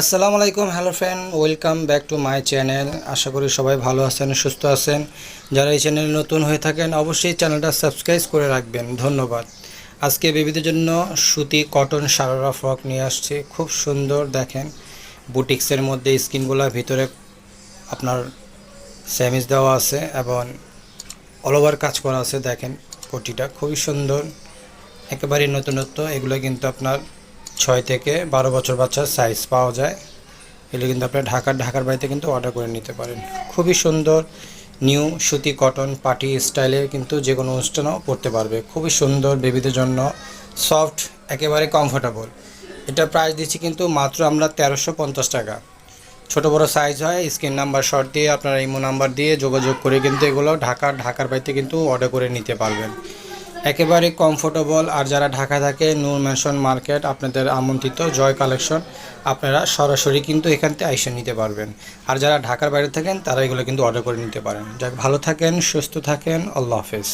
আসসালামু আলাইকুম, hello friend welcome back to my channel আশা করি সবাই ভালো আছেন, সুস্থ আছেন। যারা এই চ্যানেল নতুন হয়ে থাকেন, অবশ্যই চ্যানেলটা সাবস্ক্রাইব করে রাখবেন। ধন্যবাদ। আজকে বেবিদের জন্য সুতি কটন সারারা ফ্রক নিয়ে আসছে। খুব সুন্দর, দেখেন। বুটিক্সের মধ্যে স্কিনগুলোর ভিতরে আপনার স্যামিজ দেওয়া আছে এবং অল ওভার কাজ করা আছে, দেখেন কোটিটা খুবই সুন্দর। একেবারেই নতুনত্ব, এগুলো কিন্তু আপনার ছয় থেকে বারো বছর বাচ্চার সাইজ পাওয়া যায়। এগুলো কিন্তু আপনার ঢাকার ঢাকার বাড়িতে কিন্তু অর্ডার করে নিতে পারেন। খুবই সুন্দর নিউ সুতি কটন পার্টি স্টাইলে কিন্তু যে কোনো অনুষ্ঠানও পড়তে পারবে। খুবই সুন্দর বেবিদের জন্য সফট একেবারে কমফোর্টেবল এটা প্রাইস দিচ্ছি কিন্তু মাত্র আমরা তেরোশো পঞ্চাশ টাকা। ছোটো বড় সাইজ হয় স্ক্রিন নাম্বার শর্ট দিয়ে আপনারা ইমো নাম্বার দিয়ে যোগাযোগ করে কিন্তু এগুলো ঢাকার ঢাকার বাড়িতে কিন্তু অর্ডার করে নিতে পারবেন। একেবারে কমফোর্টেবল আর যারা ঢাকা থাকে, নূর ম্যানশন মার্কেট আপনাদের আমন্ত্রিত জয় কালেকশন আপনারা সরাসরি কিন্তু এখান থেকে আইসে নিতে পারবেন। আর যারা ঢাকার বাইরে থাকেন, তারা এগুলো কিন্তু অর্ডার করে নিতে পারেন। যাক, ভালো থাকেন, সুস্থ থাকেন, আল্লাহ হাফেজ।